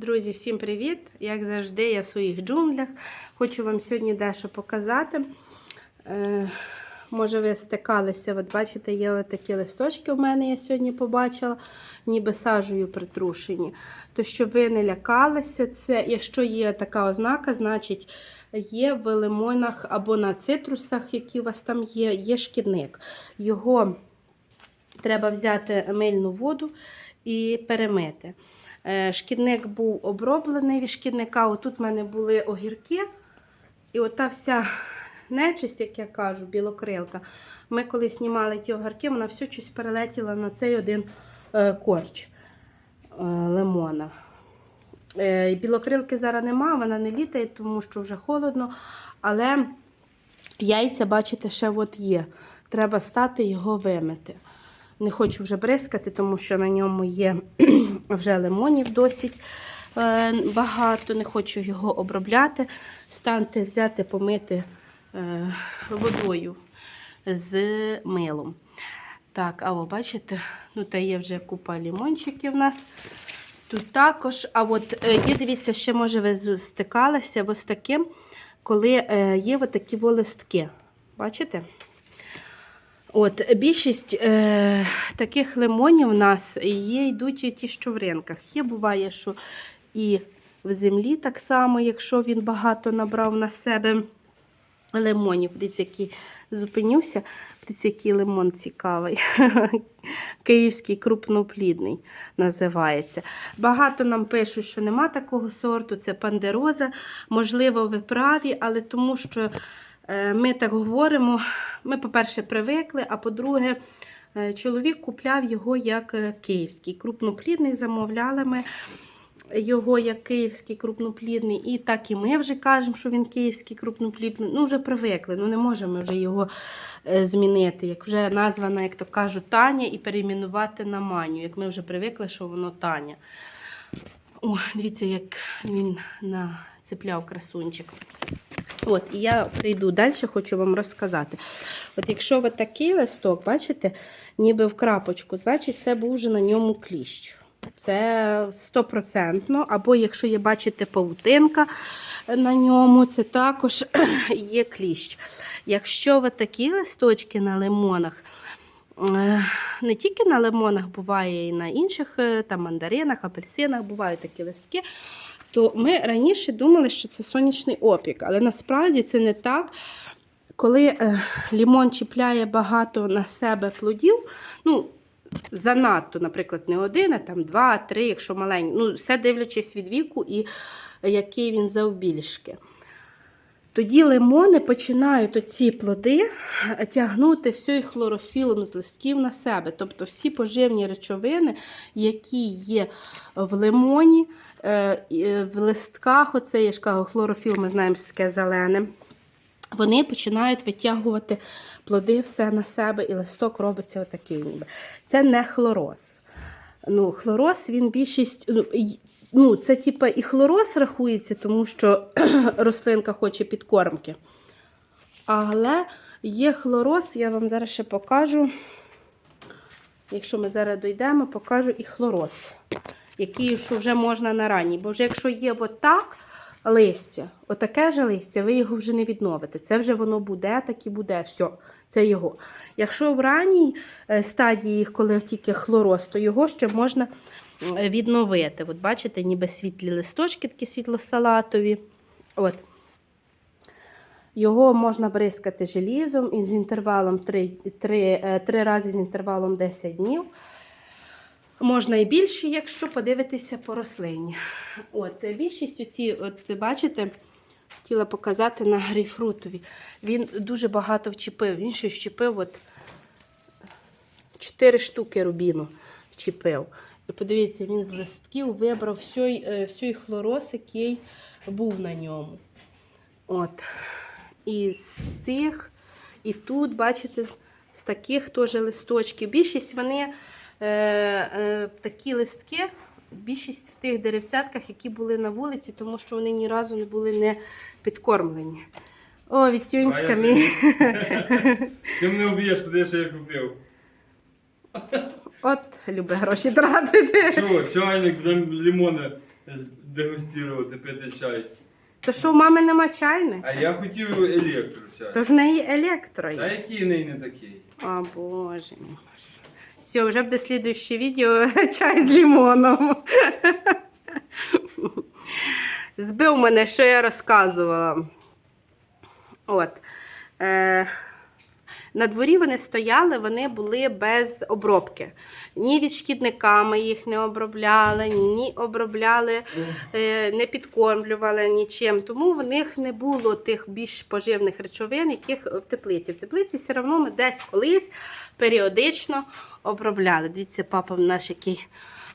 Друзі, всім привіт! Як завжди, я в своїх джунглях. Хочу вам сьогодні дещо показати. Е, може, ви стикалися, от бачите, є такі листочки в мене я сьогодні побачила, ніби сажею притрушені. То, щоб ви не лякалися, це, якщо є така ознака, значить є в лимонах або на цитрусах, які у вас там є, є шкідник. Його треба взяти мильну воду і перемити. Е, Шкідник був оброблений від шкідника. Отут в мене були огірки. І ота вся нечисть, як я кажу, білокрилка. Ми коли знімали ті огірки, вона все щось перелетіла на цей один е, корч е, лимона. Білокрилки зараз нема, вона не літає, тому що вже холодно. Але яйця, бачите, ще от є. Треба стати його вимити. Не хочу вже бризкати, тому що на ньому є вже лимонів досить е, багато. Не хочу його обробляти. Станьте взяти, помити е, водою з милом. Так, а ви бачите, ну та є вже купа лімончиків у нас. Тут також. А от е, є, дивіться, ще, може, ви стикалися з таким, коли є такі листки. Бачите? От, більшість е, таких лимонів у нас є, йдуть ті, що в ринках. Є, буває, що і в землі так само, якщо він багато набрав на себе лимонів. Дивіться, який зупинився. Дивіться, який лимон цікавий. Київський крупноплідний називається. Багато нам пишуть, що нема такого сорту, це пандероза. Можливо, ви праві, але тому що ми так говоримо. Ми, по-перше, привикли, а по-друге, е, чоловік купляв його як е, київський. Крупноплідний замовляли ми його як київський крупноплідний, і так і ми вже кажемо, що він київський крупноплідний. Ну, вже привикли, ну не можемо вже його е, змінити. Як вже названа, як то кажуть, Таня, і перейменувати на Маню. Як ми вже привикли, що воно Таня. О, дивіться, як він нацепляв красунчик. От, і я прийду далі, хочу вам розказати. От якщо ви такий листок, бачите, ніби в крапочку, значить це був вже на ньому кліщ. Це стопроцентно. Або якщо є, бачите, павутинка на ньому, це також є кліщ. Якщо ви такі листочки на лимонах, е, не тільки на лимонах буває, і на інших е, там мандаринах, апельсинах бувають такі листки, то ми раніше думали, що це сонячний опік, але насправді це не так. Коли е, лімон чіпляє багато на себе плодів, ну, занадто, наприклад, не один, а там два, три, якщо маленький, ну, все дивлячись від віку і який він завбільшки. Тоді лимони починають оці плоди тягнути всій хлорофілом з листків на себе. Тобто всі поживні речовини, які є в лимоні, е, і, е, в листках, оце я ж кажу, хлорофіл, ми знаємо, що таке зелене. Вони починають витягувати плоди все на себе, і листок робиться отакий ніби. Це не хлороз. Ну, хлороз, він більшість. Ну, ну, це типа і хлороз рахується, тому що рослинка хоче підкормки. Але є хлороз, я вам зараз ще покажу. Якщо ми зараз дійдемо, покажу і хлороз, який що вже можна на ранній. Бо вже якщо є отак листя, отаке ж листя, ви його вже не відновите. Це вже воно буде, так і буде. Все, це його. Якщо в ранній е, стадії, коли тільки хлороз, то його ще можна відновити. От бачите, ніби світлі листочки, такі світло-салатові. От. Його можна бризкати желізом і з інтервалом 3, 3, 3 рази з інтервалом 10 днів. Можна і більше, якщо подивитися по рослині. От, більшість оці, от бачите, хотіла показати на грейпфрутові. Він дуже багато вчепив. Він ще вчепив от 4 штуки рубіну вчепив. І подивіться, він з листків вибрав всій, е, всій хлороз, який був на ньому. От. І з цих, і тут, бачите, з, таких теж листочків. Більшість вони такі листки, більшість в тих деревцятках, які були на вулиці, тому що вони ні разу не були не підкормлені. О, відтюнчика А мій. Ти мене об'єш, куди я купив. От, любить гроші тратити. Що, чайник, лимони дегустувати, пити чай. То що в мами нема чайника? А я хотів електро чай. То ж в неї електро Та є. який в неї не такий? О, боже мій. Все, вже буде слідуще відео чай з лимоном. Збив мене, що я розказувала. От. Е, на дворі вони стояли, вони були без обробки. Ні від шкідника ми їх не обробляли, ні обробляли, е, не підкормлювали нічим. Тому в них не було тих більш поживних речовин, яких в теплиці. В теплиці все одно ми десь колись періодично обробляли. Дивіться, папа наш який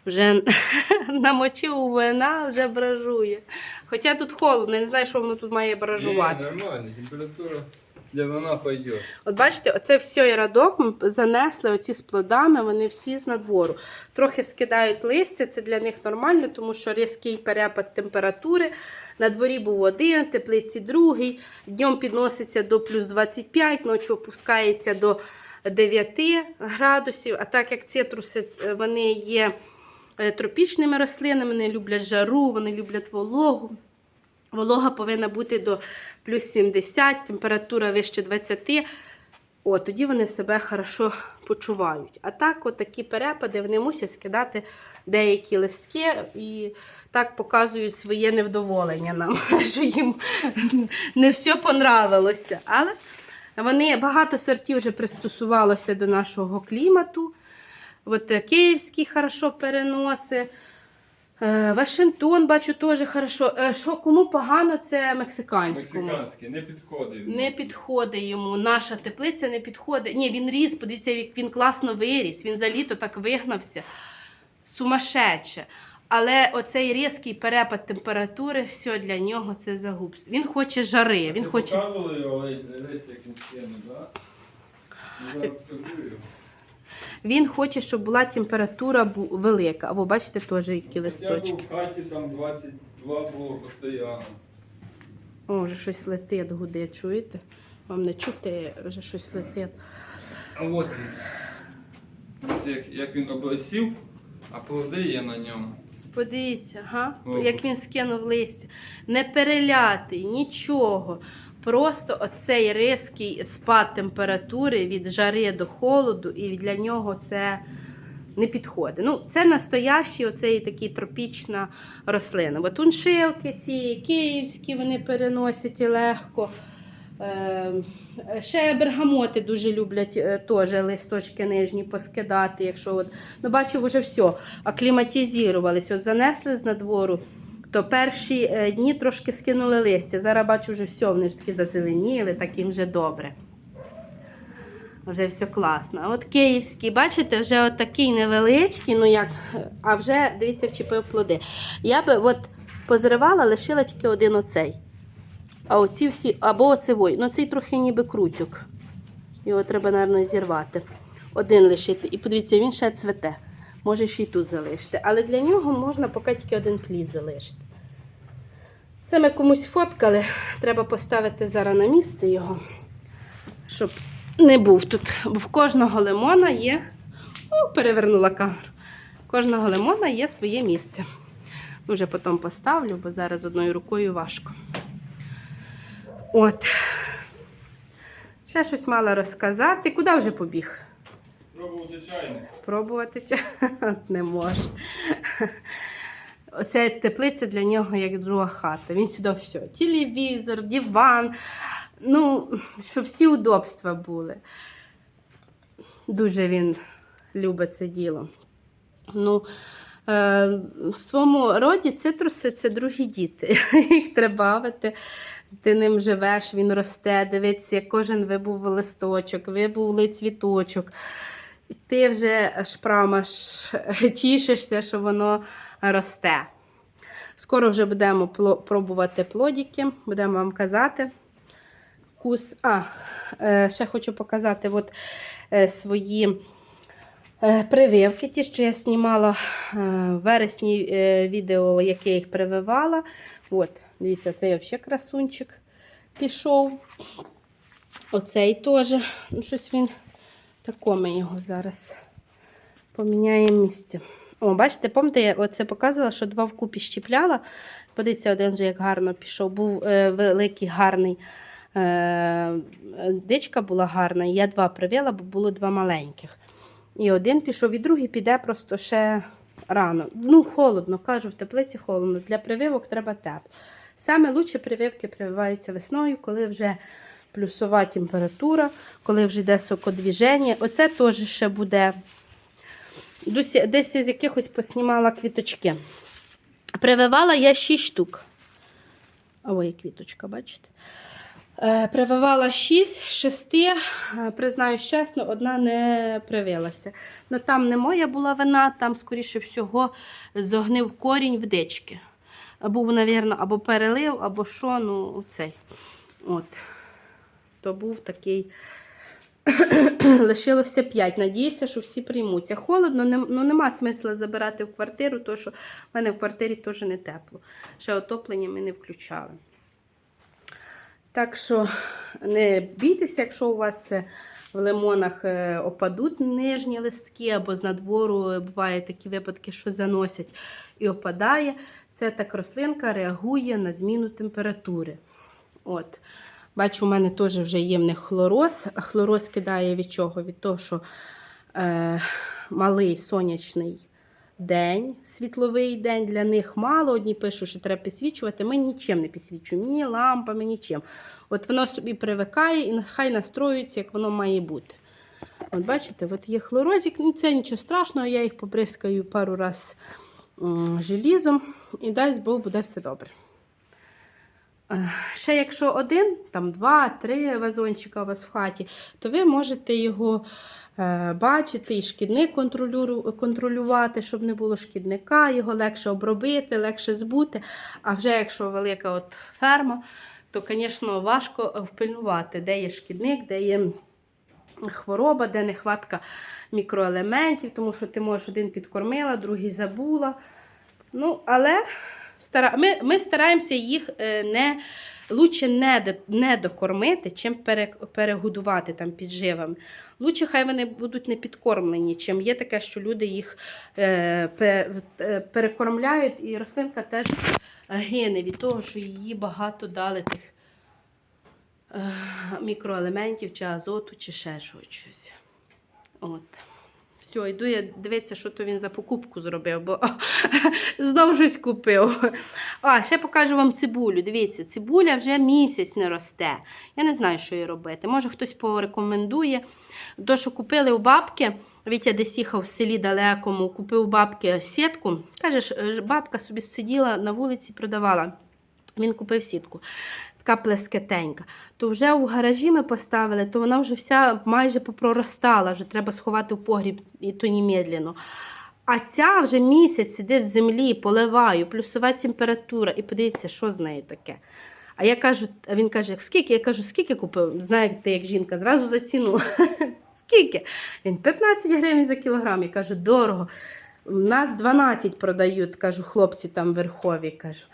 вже намочив вина, вже бражує. Хоча тут холодно, не знаю, що воно тут має бражувати. Ні, нормально, температура для вина пойде. От бачите, оце все рядок ми занесли оці з плодами, вони всі з надвору. Трохи скидають листя, це для них нормально, тому що різкий перепад температури. На дворі був один, теплиці другий. Днем підноситься до плюс 25, ночі опускається до 9 градусів. А так як цитруси е, вони є е, тропічними рослинами, вони люблять жару, вони люблять вологу. Волога повинна бути до плюс 70, температура вище 20. О, тоді вони себе хорошо почувають. А так, такі перепади, вони мусять скидати деякі листки і так показують своє невдоволення нам, що їм не все понравилося. Але вони багато сортів вже пристосувалося до нашого клімату. От е, київський хорошо переносить. Е, Вашингтон, бачу, теж хорошо. Е, Що кому погано, це мексиканському. Мексиканський, не підходить. Не підходить йому. Наша теплиця не підходить. Ні, він ріс, подивіться, він класно виріс. Він за літо так вигнався. Сумасшедше. Але оцей різкий перепад температури, все для нього це загуб. Він хоче жари. Він хоче. показували його, але дивись, він хоче, щоб була температура велика. Або бачите, теж які листочки. в хаті там 22 було постійно. О, вже щось летить, гуде, чуєте? Вам не чути, вже щось летить. А от як, як він облесів, а плоди є на ньому. Подивіться, га? Ого. як він скинув листя. Не перелятий, нічого. Просто оцей різкий спад температури від жари до холоду, і для нього це не підходить. Ну, це настоящі, оцей такий тропічна рослина. Бо туншилки ці київські вони переносять і легко. Е, ще бергамоти дуже люблять е, теж листочки нижні поскидати. Якщо от, ну бачу, вже все, акліматизувалися. От занесли з надвору, то перші е, дні трошки скинули листя. Зараз бачу, вже все, вони ж такі зазеленіли, так їм вже добре. Вже все класно. От київський, бачите, вже от такий невеличкий, ну як, а вже, дивіться, вчепив плоди. Я би от позривала, лишила тільки один оцей. А оці всі, або оцевой. Ну цей трохи ніби крутюк. Його треба, мабуть, зірвати. Один лишити. І подивіться, він ще цвете. Може, ще й тут залишити. Але для нього можна поки тільки один плід залишити. Це ми комусь фоткали. Треба поставити зараз на місце його, щоб не був тут. Бо в кожного лимона є. О, перевернула камеру. В кожного лимона є своє місце. Вже потім поставлю, бо зараз одною рукою важко. От. Ще щось мала розказати. Куди вже побіг? Пробувати чайник. Пробувати чай не може. Оця теплиця для нього як друга хата. Він сюди все. Телевізор, диван. Ну, щоб всі удобства були. Дуже він любить це діло. Ну, в своєму роді цитруси це другі діти. Їх треба бавити. Ти ним живеш, він росте, дивиться, як кожен вибув листочок, вибув цвіточок. Ти вже аж тішишся, що воно росте. Скоро вже будемо пробувати плодики, будемо вам казати. Вкус. А, е, ще хочу показати от, е, свої е, прививки. Ті, що я знімала е, в вересні е, відео, яке я їх прививала. От, дивіться, цей взагалі красунчик пішов. Оцей теж. Ну, щось він тако ми його зараз поміняємо місце. О, бачите, пам'ятаєте, я оце показувала, що два вкупі щіпляла. Подивіться, один вже як гарно пішов. Був е, великий, гарний. Е, дичка була гарна, я два привела, бо було два маленьких. І один пішов, і другий піде просто ще рано. Ну, холодно, кажу, в теплиці холодно. Для прививок треба тепло. Саме лучше прививки прививаються весною, коли вже плюсова температура, коли вже йде сокодвіження. Оце теж ще буде. Десь, десь з якихось поснімала квіточки. Прививала я 6 штук. Ой, квіточка, бачите? Е, Прививала 6, 6, признаюсь чесно, одна не привилася. Ну там не моя була вина, там, скоріше всього, зогнив корінь в дички. Був, мабуть, або перелив, або що, ну, цей. От. То був такий. Лишилося 5. Надіюся, що всі приймуться. Холодно, нем- ну нема смисла забирати в квартиру, тому що в мене в квартирі теж не тепло. Ще отоплення ми не включали. Так що не бійтеся, якщо у вас е, в лимонах е, опадуть нижні листки, або з надвору е, бувають такі випадки, що заносять і опадає. Це так рослинка реагує на зміну температури. От. Бачу, у мене теж вже є в них хлороз. Хлороз кидає від чого? Від того, що е, малий сонячний день, світловий день для них мало. Одні пишуть, що треба підсвічувати. Ми нічим не підсвічуємо, ні лампами, нічим. От воно собі привикає і нехай настроюється, як воно має бути. От бачите, от є хлорозік, ну це нічого страшного, я їх побризкаю пару раз желізом і дасть Бог буде все добре. Ще якщо один, там два, три вазончика у вас в хаті, то ви можете його е, бачити і шкідник контролювати, щоб не було шкідника, його легше обробити, легше збути. А вже якщо велика от ферма, то, звісно, важко впильнувати, де є шкідник, де є хвороба, де нехватка мікроелементів, тому що ти можеш один підкормила, другий забула. Ну, але стара... ми, ми стараємося їх е, не лучше не, не докормити, чим пере, перегодувати там підживами. Лучше хай вони будуть не підкормлені, чим є таке, що люди їх е, е, перекормляють, і рослинка теж гине від того, що її багато дали тих е, мікроелементів, чи азоту, чи ще щось. От. Все, йду я дивитися, що то він за покупку зробив, бо знов щось купив. А, ще покажу вам цибулю. Дивіться, цибуля вже місяць не росте. Я не знаю, що їй робити. Може, хтось порекомендує. То, що купили у бабки, Вітя десь їхав в селі далекому, купив у бабки сітку. Каже, бабка собі сиділа на вулиці, продавала. Він купив сітку. Така плескетенька. То вже у гаражі ми поставили, то вона вже вся майже попроростала, вже треба сховати в погріб і то немедленно. А ця вже місяць сидить з землі, поливаю, плюсова температура, і подивіться, що з нею таке. А я кажу, а він каже, скільки? Я кажу, скільки купив? Знаєте, як жінка, зразу за ціну. Скільки? Він 15 гривень за кілограм. Я кажу, дорого. У нас 12 продають, кажу, хлопці там верхові. кажу.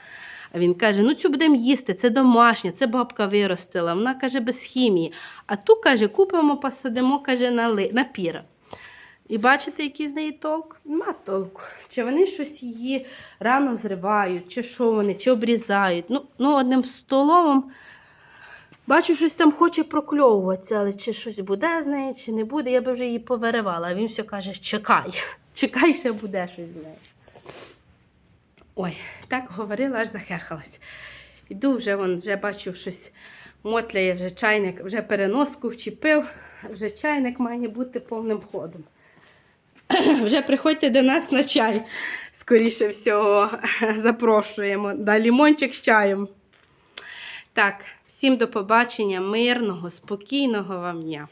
А він каже: ну цю будемо їсти, це домашня, це бабка виростила. Вона каже, без хімії. А ту каже, купимо, посадимо, каже, на, ли, на піра. І бачите, який з неї толк? Нема толку. Чи вони щось її рано зривають, чи що вони, чи обрізають. Ну, ну одним столовом. Бачу, щось там хоче прокльовуватися, але чи щось буде з нею, чи не буде, я би вже її повиривала. А він все каже: чекай, чекай, ще буде щось з нею. Ой, так говорила, аж захехалась. Іду вже, вон, вже бачу щось мотляє, вже чайник, вже переноску вчепив, вже чайник має бути повним ходом. Вже приходьте до нас на чай, скоріше всього, запрошуємо. Да, лімончик з чаєм. Так, всім до побачення, мирного, спокійного вам дня.